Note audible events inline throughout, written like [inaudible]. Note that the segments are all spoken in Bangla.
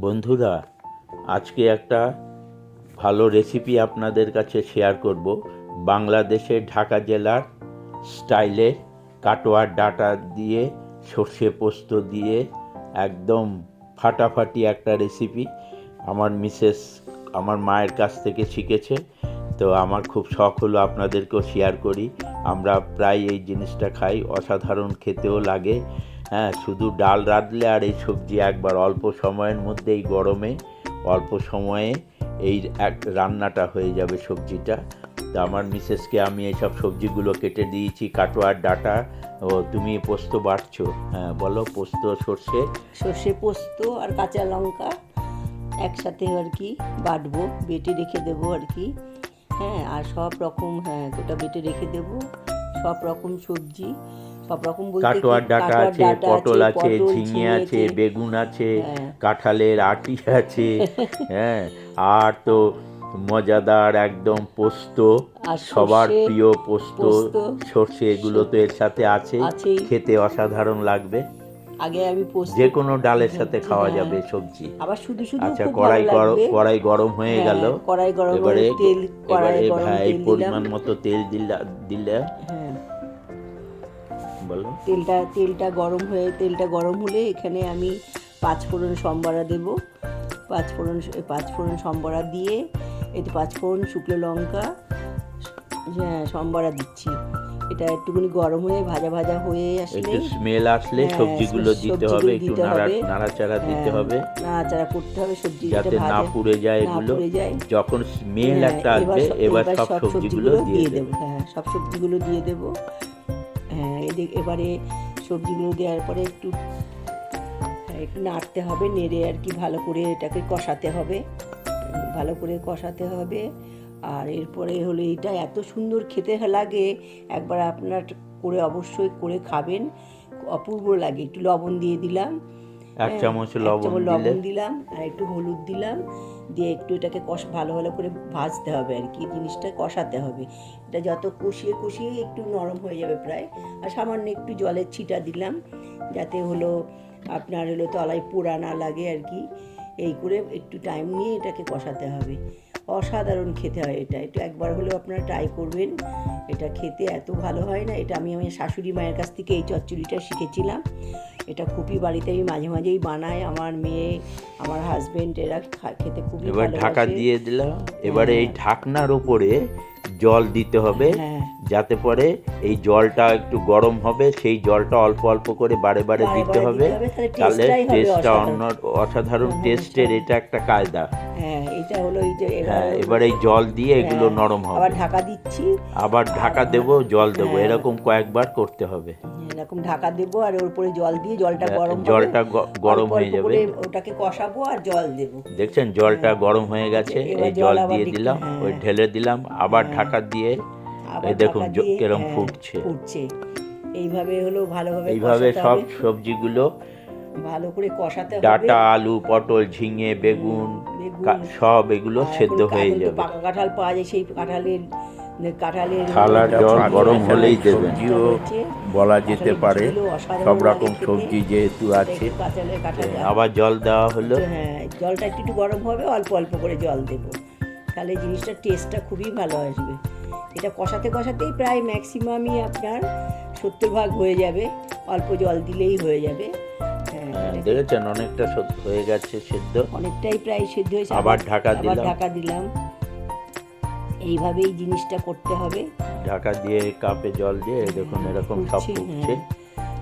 বন্ধুরা, আজকে একটা ভালো রেসিপি আপনাদের কাছে শেয়ার করব। বাংলাদেশের ঢাকা জেলার স্টাইলে কাটোয়ার ডাটা দিয়ে, সর্ষে পোস্ত দিয়ে একদম ফাটাফাটি একটা রেসিপি আমার মিসেস আমার মায়ের কাছ থেকে শিখেছে। তো আমার খুব শখ হলো আপনাদেরকেও শেয়ার করি। আমরা প্রায় এই জিনিসটা খাই, অসাধারণ খেতেও লাগে। হ্যাঁ শুধু ডাল রাঁধলে আর এই সবজি একবার অল্প সময়ের মধ্যে এই গরমে, অল্প সময়ে এই এক রান্নাটা হয়ে যাবে সবজিটা। তো আমার মিসেসকে আমি এইসব সবজিগুলো কেটে দিয়েছি কাটোয়ার ডাটা। ও, তুমি পোস্ত বাড়ছো হ্যাঁ বলো, পোস্ত, সর্ষে? সর্ষে পোস্ত আর কাঁচা লঙ্কা একসাথে আর কি বাটবো, বেটে রেখে দেবো আর কি। হ্যাঁ আর সব রকম হ্যাঁ ওটা বেটে রেখে দেবো। সব রকম সবজি। সব রকম বলতে কাটোয়ার ডাটা আছে পটল আছে ঝিঙে আছে বেগুন আছে হ্যাঁ। কাঁঠালের আটি আছে [laughs] হ্যাঁ। আর তো মজাদার একদম পোস্ত সবার প্রিয় পোস্ত সর্ষে এগুলো তো এর সাথে আছে। খেতে অসাধারণ লাগবে। আগে আমি যে কোনো ডালের সাথে খাওয়া হ্যাঁ। যাবে সবজি। আবার শুধু শুধু আচ্ছা কড়াই গরম কড়াই গরম হয়ে হ্যাঁ, গেল। কড়াই গরম এবারে তেল কড়াই গরম তেল দিলাম। পরিমাণ মতো তেল দিলা দিলে বলো। তেলটা তেলটা গরম হয়ে তেলটা গরম হলে এখানে আমি পাঁচ ফোড়ন সম্বরা দেব। পাঁচ ফোড়ন পাঁচ ফোড়ন সম্বরা দিয়ে এতে পাঁচ ফোড়ন শুকনো লঙ্কা হ্যাঁ সম্বরা দিচ্ছি। এটা একটুখানি গরম হয়ে ভাজা ভাজা হয়ে আসলে স্মেল আসলে হ্যাঁ, সবজিগুলো দিতে হবে একটু দিতে। নাড়াচাড়া দিতে হ্যাঁ, হবে। নাড়াচাড়া করতে হবে সবজি যাতে না পুড়ে যায় এগুলো। যখন স্মেল হ্যাঁ, একটা আসবে এবার সব সবজিগুলো দিয়ে দেবে। হ্যাঁ সব সবজিগুলো দিয়ে দেবো। এবারে সবজিগুলো দেওয়ার পরে একটু নাড়তে হবে, নেড়ে আর কি ভালো করে এটাকে কষাতে হবে। ভালো করে কষাতে হবে। আর এরপরে হলো এটা এত সুন্দর খেতে লাগে। একবার আপনার করে অবশ্যই করে খাবেন। অপূর্ব লাগে। একটু লবণ দিয়ে দিলাম। এক হ্যাঁ, চামচ লবণ লবণ দিলাম আর একটু হলুদ দিলাম দিয়ে একটু এটাকে কষ ভালো ভালো করে ভাজতে হবে আর কি জিনিসটা কষাতে হবে। এটা যত কষিয়ে কষিয়ে একটু নরম হয়ে যাবে প্রায় আর সামান্য একটু জলের ছিটা দিলাম যাতে হলো আপনার হলো তলায় পোড়া না লাগে আর কি এই করে একটু টাইম নিয়ে এটাকে কষাতে হবে। অসাধারণ খেতে হয় এটা একটু একবার হলেও আপনারা ট্রাই করবেন। এটা খেতে এত ভালো হয় না এটা আমি আমার শাশুড়ি মায়ের কাছ থেকে এই চচ্চড়িটা শিখেছিলাম। এটা খুবই বাড়িতে আমি মাঝে মাঝেই বানাই। আমার মেয়ে আমার হাজবেন্ড এরা খেতে খুবই এবার ঢাকা দিয়ে দিলাম। এবারে এই ঢাকনার উপরে জল দিতে হবে হ্যাঁ। যাতে পরে এই জলটা একটু গরম হবে সেই জলটা অল্প অল্প করে বারে বারে দিতে হবে। তাহলে টেস্টটা অন্য অসাধারণ হ্যাঁ, টেস্টের এটা একটা কায়দা। হ্যাঁ এটা হলো হ্যাঁ এবার এই জল দিয়ে এগুলো হ্যাঁ, নরম আবার হবে ঢাকা দিচ্ছি। আবার ঢাকা দেব জল দেব হ্যাঁ। এরকম কয়েকবার করতে হবে। এরকম ঢাকা দেবো আর ওর উপরে জল দিয়ে জলটা হ্যাঁ, গরম জলটা গরম হয়ে যাবে। ওটাকে কষাবো আর জল দেবো। দেখছেন জলটা গরম হয়ে গেছে এই জল দিয়ে দিলাম হ্যাঁ। ওই ঢেলে দিলাম আবার হ্যাঁ। ঢাকা দিয়ে এই দেখুন কিরম হ্যাঁ, ফুটছে। ফুটছে। এইভাবে হলো ভালোভাবে এইভাবে সব সবজিগুলো ভালো করে কষাতে হবে। ডাটা আলু পটল ঝিঙে বেগুন সব এগুলো আর সেদ্ধ হয়ে যাবে। পাকা কাঁঠাল পাওয়া যায় সেই কাঁঠালের কাঁঠালের থালার জল গরম হলেই সবজিও বলা যেতে পারে। সব রকম সবজি যেহেতু আছে কাঁচালের কাঁঠাল আবার জল দেওয়া হলো। হ্যাঁ জলটা একটু গরম হবে অল্প অল্প করে জল দেবো। তাহলে জিনিসটার টেস্টটা খুবই ভালো আসবে। এটা কষাতে কষাতেই প্রায় ম্যাক্সিমামই আপনার সত্তর ভাগ হয়ে যাবে। অল্প জল দিলেই হয়ে যাবে। হ্যাঁ হ্যাঁ, দেখেছেন অনেকটা হয়ে গেছে সেদ্ধ। অনেকটাই প্রায় সেদ্ধ হয়েছে আবার ঢাকা আবার দিলাম। ঢাকা দিলাম। এইভাবেই জিনিসটা করতে হবে। ঢাকা দিয়ে কাপে জল দিয়ে এই দেখুন এরকম সব ফুটছে, হ্যাঁ।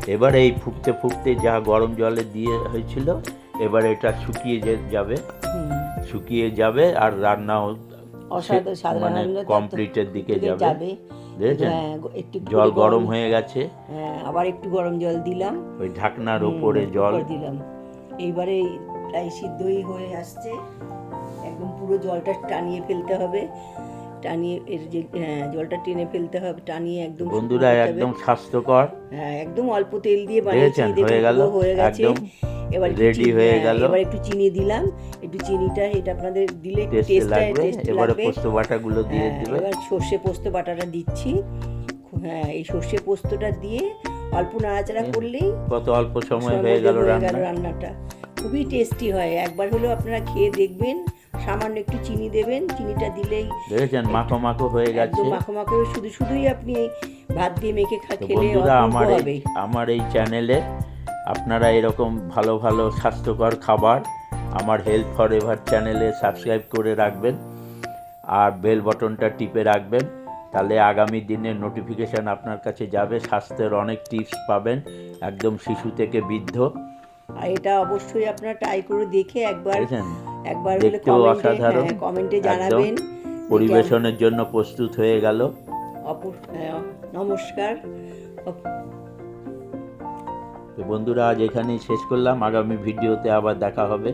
এবার এই ফুটতে ফুটতে যা গরম জলে দিয়ে হয়েছিল এবার এটা শুকিয়ে যাবে। হুম। শুকিয়ে যাবে আর রান্নাও মানে কমপ্লিটের দিকে যাবে। হ্যাঁ জল গরম হয়ে গেছে। হ্যাঁ আবার একটু গরম জল দিলাম। ওই ঢাকনার উপরে জল। দিলাম। এইবারে প্রায় সিদ্ধই হয়ে আসছে। একদম পুরো জলটা টানিয়ে ফেলতে হবে। টানিয়ে এর যে হ্যাঁ, জলটা টেনে ফেলতে হবে টানিয়ে একদম বন্ধুরা একদম স্বাস্থ্যকর। হ্যাঁ একদম অল্প তেল দিয়ে বানিয়েছি। হয়ে গেল, হয়ে গেছে। এবার চিনি- হয়ে হ্যাঁ, গেল। এবার একটু চিনি দিলাম। একটু চিনিটা এটা আপনাদের দিলে টেস্টে লাগবে। এবারে পোস্ত বাটাগুলো দিয়ে হ্যাঁ, দিবে। এবার সর্ষে পোস্ত বাটাটা দিচ্ছি। হ্যাঁ এই সর্ষে পোস্তটা দিয়ে অল্প নাড়াচাড়া করলেই কত অল্প সময় হয়ে গেল রান্না গেল রান্নাটা। খুবই টেস্টি হয়। একবার হলেও আপনারা খেয়ে দেখবেন। সামান্য একটু চিনি দেবেন। চিনিটা দিলেই দেখেছেন মাখো মাখো হয়ে গেছে। মাখো মাখো শুধু শুধুই আপনি ভাত দিয়ে মেখে খা খেলে আমার আমার এই চ্যানেলে আপনারা এরকম ভালো ভালো স্বাস্থ্যকর খাবার আমার হেলথ ফর এভার চ্যানেলে সাবস্ক্রাইব করে রাখবেন আর বেল বটনটা টিপে রাখবেন তাহলে আগামী দিনে নোটিফিকেশান আপনার কাছে যাবে স্বাস্থ্যের অনেক টিপস পাবেন একদম শিশু থেকে বৃদ্ধ। আর এটা অবশ্যই আপনারা ট্রাই করে দেখে একবার একবার দেখতেও অসাধারণ। হ্যাঁ কমেন্টে জানাবেন। পরিবেশনের জন্য প্রস্তুত হয়ে গেল। হ্যাঁ, নমস্কার। তো বন্ধুরা আজ এখানেই শেষ করলাম। আগামী ভিডিওতে আবার দেখা হবে।